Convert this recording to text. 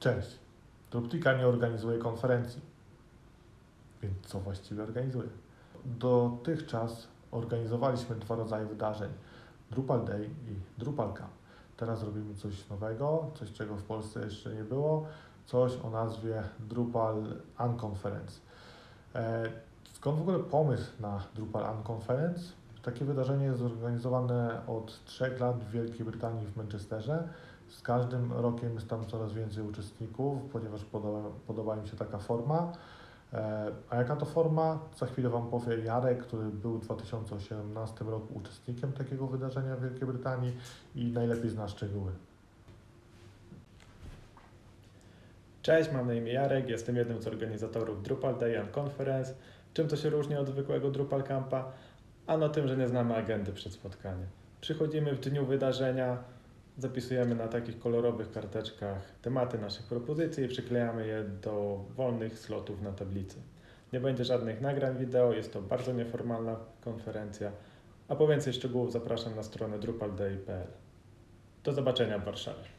Cześć. Droptika nie organizuje konferencji. Więc co właściwie organizuje? Dotychczas organizowaliśmy dwa rodzaje wydarzeń. Drupal Day i Drupal Camp. Teraz robimy coś nowego, coś czego w Polsce jeszcze nie było, coś o nazwie Drupal Unconference. E, Skąd w ogóle pomysł na Drupal Unconference? Takie wydarzenie jest zorganizowane od trzech lat w Wielkiej Brytanii w Manchesterze. Z każdym rokiem jest tam coraz więcej uczestników, ponieważ podoba, podoba im się taka forma. E, A jaka to forma? Za chwilę Wam powie Jarek, który był w 2018 roku uczestnikiem takiego wydarzenia w Wielkiej Brytanii i najlepiej zna szczegóły. Cześć, mam na imię Jarek, jestem jednym z organizatorów Drupal Day and Conference. Czym to się różni od zwykłego Drupal Campa? Ano tym, że nie znamy agendy przed spotkaniem. Przychodzimy w dniu wydarzenia, zapisujemy na takich kolorowych karteczkach tematy naszych propozycji i przyklejamy je do wolnych slotów na tablicy. Nie będzie żadnych nagrań wideo, jest to bardzo nieformalna konferencja, a po więcej szczegółów zapraszam na stronę drupalday.pl. Do zobaczenia w Warszawie.